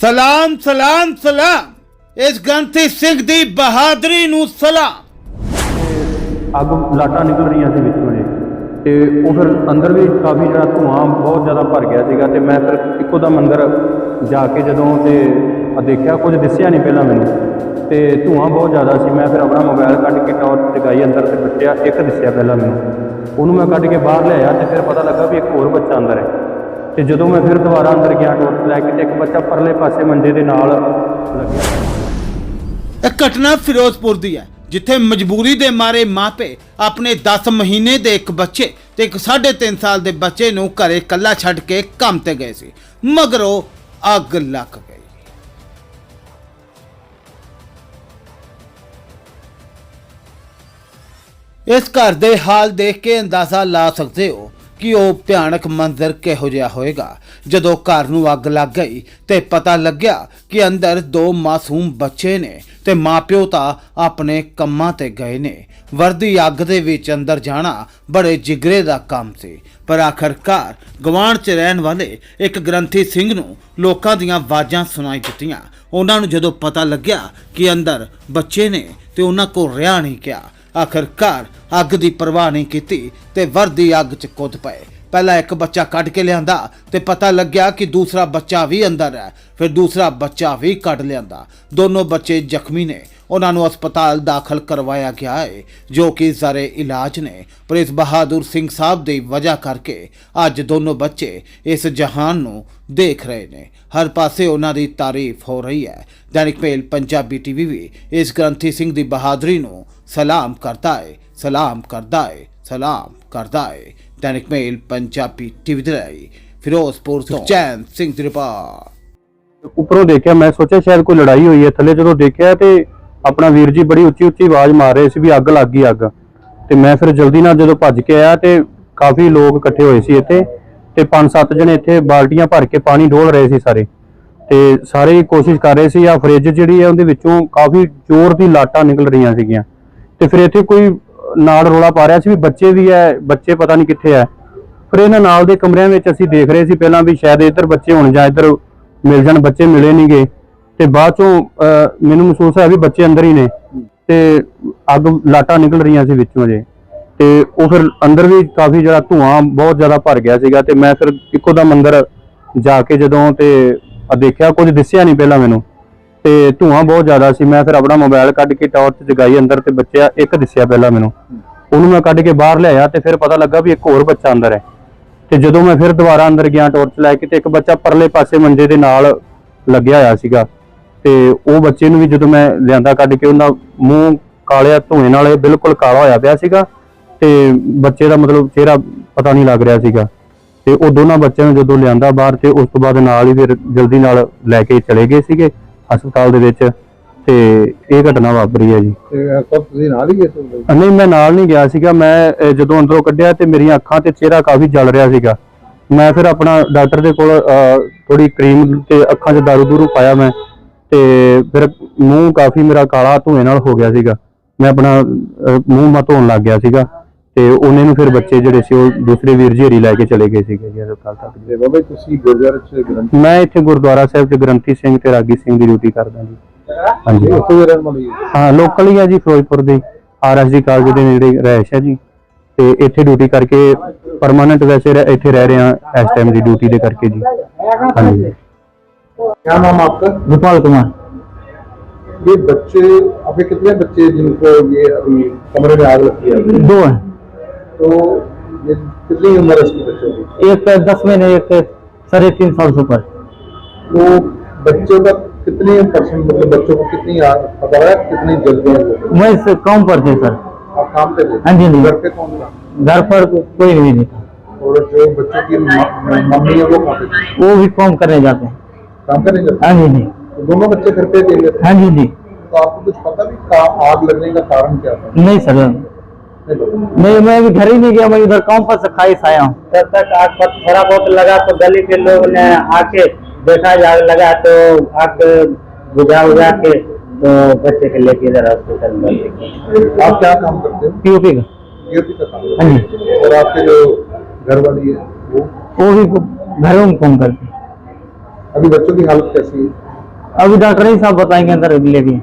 ਸਲਾਮ ਸਲਾਮ ਸਲਾਮ। ਇਸ ਗ੍ਰੰਥੀ ਸਿੰਘ ਦੀ ਬਹਾਦਰੀ ਨੂੰ ਸਲਾਮ। ਅੱਗ ਲਾਟਾਂ ਨਿਕਲ ਰਹੀਆਂ ਸੀ ਵਿੱਚੋਂ ਜੀ ਤੇ ਉਹ ਫਿਰ ਅੰਦਰ ਵੀ ਕਾਫੀ ਜਿਹੜਾ ਧੂਆਂ ਬਹੁਤ ਜ਼ਿਆਦਾ ਭਰ ਗਿਆ ਸੀਗਾ ਤੇ ਮੈਂ ਫਿਰ ਇੱਕੋ ਦਮ ਅੰਦਰ ਜਾ ਕੇ ਜਦੋਂ ਤੇ ਆ ਦੇਖਿਆ, ਕੁਝ ਦਿਸਿਆ ਨਹੀਂ ਪਹਿਲਾਂ ਮੈਨੂੰ। ਤੇ ਧੂਆਂ ਬਹੁਤ ਜ਼ਿਆਦਾ ਸੀ, ਮੈਂ ਫਿਰ ਆਪਣਾ ਮੋਬਾਈਲ ਕੱਢ ਕੇ ਟਾਰਚ ਜਗਾਈ ਅੰਦਰ ਤੇ ਬੱਚਿਆ ਇੱਕ ਦਿਸਿਆ ਪਹਿਲਾਂ ਮੈਨੂੰ। ਉਹਨੂੰ ਮੈਂ ਕੱਢ ਕੇ ਬਾਹਰ ਲਿਆਇਆ ਤੇ ਫਿਰ ਪਤਾ ਲੱਗਾ ਵੀ ਇੱਕ ਹੋਰ ਬੱਚਾ ਅੰਦਰ ਹੈ। ਤੇ ਜਦੋਂ ਮੈਂ ਫਿਰ ਦੁਬਾਰਾ ਅੰਦਰ ਗਿਆ ਟਾਰਚ ਲੈ ਕੇ ਇੱਕ ਬੱਚਾ ਪਰਲੇ ਪਾਸੇ ਮੰਜੇ ਦੇ ਨਾਲ ਲੱਗਿਆ। ਇਹ ਘਟਨਾ ਫਿਰੋਜ਼ਪੁਰ ਦੀ ਹੈ, ਜਿੱਥੇ ਮਜਬੂਰੀ ਦੇ ਮਾਰੇ ਮਾਪੇ ਆਪਣੇ 10 ਮਹੀਨੇ ਦੇ ਇੱਕ ਬੱਚੇ ਤੇ ਇੱਕ 3.5 ਸਾਲ ਦੇ ਬੱਚੇ ਨੂੰ ਘਰੇ ਇਕੱਲਾ ਛੱਡ ਕੇ ਕੰਮ ਤੇ ਗਏ ਸੀ, ਮਗਰੋਂ ਅੱਗ ਲੱਗ ਗਈ। ਇਸ ਘਰ ਦੇ ਹਾਲ ਦੇਖ ਕੇ ਅੰਦਾਜ਼ਾ ਲਾ ਸਕਦੇ ਹੋ ਕਿ ਉਹ ਭਿਆਨਕ ਮੰਜ਼ਰ ਕਿਹੋ ਜਿਹਾ ਹੋਏਗਾ? ਜਦੋਂ ਘਰ ਨੂੰ ਅੱਗ ਲੱਗ ਗਈ ਤੇ ਪਤਾ ਲੱਗਿਆ ਕਿ ਅੰਦਰ ਦੋ ਮਾਸੂਮ ਬੱਚੇ ਨੇ ਤੇ ਮਾਪਿਓ ਤਾਂ ਆਪਣੇ ਕੰਮਾਂ ਤੇ ਗਏ ਨੇ। ਵਰਦੀ ਅੱਗ ਦੇ ਵਿੱਚ ਅੰਦਰ ਜਾਣਾ ਬੜੇ ਜਿਗਰੇ ਦਾ ਕੰਮ ਸੀ। ਪਰ ਆਖਰਕਾਰ ਗਵਾਂਢ 'ਚ ਰਹਿਣ ਵਾਲੇ ਇੱਕ ਗ੍ਰੰਥੀ ਸਿੰਘ ਨੂੰ ਲੋਕਾਂ ਦੀਆਂ ਆਵਾਜ਼ਾਂ ਸੁਣਾਈ ਦਿੱਤੀਆਂ। ਉਹਨਾਂ ਨੂੰ ਜਦੋਂ ਪਤਾ ਲੱਗਿਆ ਕਿ ਅੰਦਰ ਬੱਚੇ ਨੇ ਤੇ ਉਹਨਾਂ ਕੋਲ ਰਿਹਾ ਨਹੀਂ ਗਿਆ ਆਖਰਕਾਰ ਅੱਗ ਦੀ ਪਰਵਾਹ ਨਹੀਂ ਕੀਤੀ ਤੇ ਵਰਦੀ ਅੱਗ 'ਚ ਕੁੱਦ ਪਏ। ਪਹਿਲਾਂ ਇੱਕ ਬੱਚਾ ਕੱਢ ਕੇ ਲਿਆਂਦਾ ਤੇ ਪਤਾ ਲੱਗਿਆ ਕਿ ਦੂਸਰਾ ਬੱਚਾ ਵੀ ਅੰਦਰ ਹੈ। ਫਿਰ ਦੂਸਰਾ ਬੱਚਾ ਵੀ ਕੱਢ ਲਿਆਂਦਾ। ਦੋਨੋਂ ਬੱਚੇ ਜ਼ਖਮੀ ਨੇ। ਉਹਨਾਂ ਨੂੰ ਹਸਪਤਾਲ ਦਾਖਲ ਕਰਵਾਇਆ ਗਿਆ ਹੈ ਜੋ ਕਿ ਜ਼ਰੇ ਇਲਾਜ ਨੇ। ਪਰ ਇਸ ਬਹਾਦਰ ਸਿੰਘ ਸਾਹਿਬ ਦੀ ਵਜ੍ਹਾ ਕਰਕੇ ਅੱਜ ਦੋਨੋਂ ਬੱਚੇ ਇਸ ਜਹਾਨ ਨੂੰ ਦੇਖ ਰਹੇ ਨੇ। ਹਰ ਪਾਸੇ ਉਹਨਾਂ ਦੀ ਤਾਰੀਫ ਹੋ ਰਹੀ ਹੈ। ਦੈਨਿਕ ਮੇਲ ਪੰਜਾਬੀ ਟੀਵੀ ਵੀ ਇਸ ਗ੍ਰੰਥੀ ਸਿੰਘ ਦੀ ਬਹਾਦਰੀ ਨੂੰ ਸਲਾਮ ਕਰਦਾ ਹੈ ਸਲਾਮ ਕਰਦਾ ਹੈ ਸਲਾਮ ਕਰਦਾ ਹੈ ਦੈਨਿਕ ਮੇਲ ਪੰਜਾਬੀ ਟੀਵੀ ਦੇ ਲਈ, ਫਿਰੋਜ਼ਪੁਰ ਤੋਂ ਚੈਨ ਸਿੰਘ ਦੀ ਉੱਪਰੋਂ ਦੇਖਿਆ, ਮੈਂ ਸੋਚਿਆ ਸ਼ਾਇਦ ਕੋਈ ਲੜਾਈ ਹੋਈ ਹੈ। ਥੱਲੇ ਜਦੋਂ ਦੇਖਿਆ ਤੇ ਆਪਣਾ ਵੀਰ ਜੀ ਬੜੀ ਉੱਚੀ ਉੱਚੀ ਆਵਾਜ਼ ਮਾਰ ਰਹੇ ਸੀ ਵੀ ਅੱਗ ਲੱਗ ਗਈ, ਅੱਗ। ਤੇ ਮੈਂ ਫਿਰ ਜਲਦੀ ਨਾਲ ਜਦੋਂ ਭੱਜ ਕੇ ਆਇਆ ਤੇ ਕਾਫੀ ਲੋਕ ਇਕੱਠੇ ਹੋਏ ਸੀ ਇੱਥੇ ਤੇ ਪੰਜ ਸੱਤ ਜਣੇ ਇੱਥੇ ਬਾਲਟੀਆਂ ਭਰ ਕੇ ਪਾਣੀ ਡੋਲ ਰਹੇ ਸੀ ਸਾਰੇ। ਤੇ ਸਾਰੇ ਕੋਸ਼ਿਸ਼ ਕਰ ਰਹੇ ਸੀ ਆ ਫ੍ਰਿਜ ਜਿਹੜੀ ਹੈ ਉਹਦੇ ਵਿੱਚੋਂ ਕਾਫੀ ਜ਼ੋਰ ਦੀ ਲਾਟਾਂ ਨਿਕਲ ਰਹੀਆਂ ਸੀਗੀਆਂ। ਤੇ ਫਿਰ ਇੱਥੇ ਕੋਈ ਨਾਲ ਰੋਲਾ ਪਾ ਰਿਹਾ ਸੀ ਵੀ ਬੱਚੇ ਵੀ ਹੈ, ਬੱਚੇ ਪਤਾ ਨਹੀਂ ਕਿੱਥੇ ਹੈ। ਫਿਰ ਇਹਨਾਂ ਨਾਲ ਦੇ ਕਮਰਿਆਂ ਵਿੱਚ ਅਸੀਂ ਦੇਖ ਰਹੇ ਸੀ ਪਹਿਲਾਂ ਵੀ ਸ਼ਾਇਦ ਇੱਧਰ ਬੱਚੇ ਹੋਣ ਜਾਂ ਇੱਧਰ ਮਿਲ ਜਾਣ, ਬੱਚੇ ਮਿਲੇ ਨਹੀਂ ਗਏ ਤੇ ਬਾਅਦ ਚੋਂ ਮੈਨੂੰ ਮਹਿਸੂਸ ਹੋਇਆ ਵੀ ਬੱਚੇ ਅੰਦਰ ਹੀ ਨੇ ਤੇ ਅੱਗ ਲਾਟਾਂ ਨਿਕਲ ਰਹੀਆਂ ਸੀ ਵਿੱਚੋਂ ਜੇ ਤੇ ਉਹ ਫਿਰ ਅੰਦਰ ਵੀ ਕਾਫੀ ਜਿਹੜਾ ਧੂਆਂ ਬਹੁਤ ਜ਼ਿਆਦਾ ਭਰ ਗਿਆ ਸੀਗਾ ਤੇ ਮੈਂ ਫਿਰ ਇੱਕੋ ਦਾ ਮੰਦਰ ਜਾ ਕੇ ਜਦੋਂ ਤੇ ਦੇਖਿਆ, ਕੁਝ ਦਿਸਿਆ ਨਹੀਂ ਪਹਿਲਾਂ ਮੈਨੂੰ। ਤੇ ਧੂਆਂ ਬਹੁਤ ਜ਼ਿਆਦਾ ਸੀ। ਮੈਂ ਫਿਰ ਆਪਣਾ ਮੋਬਾਈਲ ਕੱਢ ਕੇ ਟਾਰਚ ਜਗਾਈ ਅੰਦਰ ਤੇ ਬੱਚਾ ਇੱਕ ਦਿਸਿਆ ਪਹਿਲਾਂ ਮੈਨੂੰ। ਉਹਨੂੰ ਮੈਂ ਕੱਢ ਕੇ ਬਾਹਰ ਲਿਆਇਆ ਤੇ ਫਿਰ ਪਤਾ ਲੱਗਾ ਵੀ ਇੱਕ ਹੋਰ ਬੱਚਾ ਅੰਦਰ ਹੈ। ਤੇ ਜਦੋਂ ਮੈਂ ਫਿਰ ਦੁਬਾਰਾ ਅੰਦਰ ਗਿਆ ਟਾਰਚ ਲੈ ਕੇ ਤੇ ਇੱਕ ਬੱਚਾ ਪਰਲੇ ਪਾਸੇ ਮੰਜੇ ਦੇ ਨਾਲ ਲੱਗਿਆ ਹੋਇਆ ਸੀਗਾ। ਤੇ ਉਹ ਬੱਚੇ ਨੂੰ ਵੀ ਜਦੋਂ ਮੈਂ ਲਿਆਂਦਾ ਕੱਢ ਕੇ ਉਹਨਾਂ ਮੂੰਹ ਕਾਲਿਆ, ਧੂਏ ਨਾਲ ਇਹ ਬਿਲਕੁਲ ਕਾਲਾ ਹੋਇਆ ਪਿਆ ਸੀਗਾ ਤੇ ਬੱਚੇ ਦਾ ਮਤਲਬ ਚਿਹਰਾ ਪਤਾ ਨਹੀਂ ਲੱਗ ਰਿਹਾ ਸੀਗਾ। ਤੇ ਉਹ ਦੋਨਾਂ ਬੱਚਿਆਂ ਨੂੰ ਜਦੋਂ ਲਿਆਂਦਾ ਬਾਹਰ ਤੇ ਉਸ ਤੋਂ ਬਾਅਦ ਨਾਲ ਹੀ ਫਿਰ ਜਲਦੀ ਨਾਲ ਲੈ ਕੇ ਚਲੇ ਗਏ ਸੀਗੇ। ਹਸਪਤਾਲ ਦੇ ਵਿੱਚ ਤੇ ਇਹ ਘਟਨਾ ਵਾਪਰੀ ਹੈ ਜੀ। ਤੇ ਕਬ ਤੁਸੀਂ ਨਾਲ ਹੀ ਗਏ ਸੀ ਉਦੋਂ? ਨਹੀਂ ਮੈਂ ਨਾਲ ਨਹੀਂ ਗਿਆ ਸੀਗਾ। ਮੈਂ ਅਹ, ਜਦੋਂ ਅੰਦਰੋਂ ਕੱਢਿਆ ਤੇ ਮੇਰੀਆਂ ਅੱਖਾਂ ਤੇ ਚਿਹਰਾ ਕਾਫੀ ਜਲ ਰਿਹਾ ਸੀਗਾ। ਮੈਂ ਫਿਰ ਆਪਣਾ ਡਾਕਟਰ ਦੇ ਕੋਲ ਥੋੜੀ ਕਰੀਮ ਤੇ ਅੱਖਾਂ 'ਚ ਦਾਰੂ ਦੂਰੂ ਪਾਇਆ ਮੈਂ ਤੇ ਫਿਰ ਮੂੰਹ ਕਾਫੀ ਮੇਰਾ ਕਾਲਾ ਧੂਏ ਨਾਲ ਹੋ ਗਿਆ ਸੀਗਾ। ਮੈਂ ਆਪਣਾ ਅਹ, ਮੂੰਹ ਮਾ ਧੋਣ ਲੱਗ ਗਿਆ ਸੀਗਾ। ਤੇ ਉਹਨੇ ਨੂੰ ਫਿਰ ਬੱਚੇ ਜਿਹੜੇ ਸੀ ਉਹ ਦੂਸਰੇ ਵੀਰ ਜੀ ਹਰੀ ਲੈ ਕੇ ਚਲੇ ਗਏ ਸੀਗੇ ਜੀ ਹਸਪਤਾਲ ਤੱਕ ਜੀ। ਤੇ ਬਾਬਾ ਜੀ ਤੁਸੀਂ ਗੁਰਦੁਆਰੇ ਚ ਗ੍ਰੰਥ ਮੈਂ ਇੱਥੇ ਗੁਰਦੁਆਰਾ ਸਾਹਿਬ 'ਚ ਗ੍ਰੰਥੀ ਸਿੰਘ ਤੇ ਰਾਗੀ ਸਿੰਘ ਦੀ ਡਿਊਟੀ ਕਰਦਾ ਜੀ ਹਾਂਜੀ ਉੱਥੇ ਦੇ ਰਹਿਣ ਵਾਲੀ ਹੈ ਹਾਂ ਲੋਕਲ ਹੀ ਆ ਜੀ ਫਿਰੋਜ਼ਪੁਰ ਦੇ ਆਰਐਸਡੀ ਕਾਲਜ ਦੇ ਨੇੜੇ ਰਹਿਸ਼ ਹੈ ਜੀ ਤੇ ਇੱਥੇ ਡਿਊਟੀ ਕਰਕੇ ਪਰਮਾਨੈਂਟ ਵੈਸੇ ਰਹਿ- ਇੱਥੇ ਰਹਿ ਰਹੇ ਹਾਂ ਇਸ ਟਾਈਮ ਦੀ ਡਿਊਟੀ ਦੇ ਕਰਕੇ ਜੀ ਹਾਂਜੀ क्या नाम आपका गोपाल कुमार ये बच्चे अभी कितने बच्चे जिनको ये अभी कमरे में आग लगती है दो हैं तो कितनी उम्र है इसके बच्चों की? एक दस महीने एक साढ़े तीन साल से ऊपर। तो बच्चों का कितनी परसेंट मतलब बच्चों को कितनी पता है? कितनी जल्दी है मैं कम पर थे सर। आप काम पे थे? हाँ जी, हाँ घर पे कौन था? घर पर कोई नहीं था। और जो बच्चों की मम्मी है वो कहाँ पे वो भी काम करने जाते हैं। काम करने जाते हाँ? जी जी। तो दोनों बच्चे घर पे थे? हाँ जी जी। तो आपको कुछ पता भी आग लगने का कारण क्या था? नहीं सर। नहीं मैं मैं भी घर ही नहीं गया मैं इधर काम पर से खाई से आया हूँ। जब तक आग पर थोड़ा बहुत लगा तो गली के लोग ने आके देखा आग लगा तो आग बुझा बुझा के तो बच्चे के लेके इधर हॉस्पिटल में आप क्या काम करते हो? पीओपी का। गिरती का काम हाँ जी। और आपके जो घर वाली है वो? वो भी घरों में काम करते हैं। अभी बच्चों की हालत कैसी है? अभी डॉक्टर ही साहब बताएँगे अंदर लेके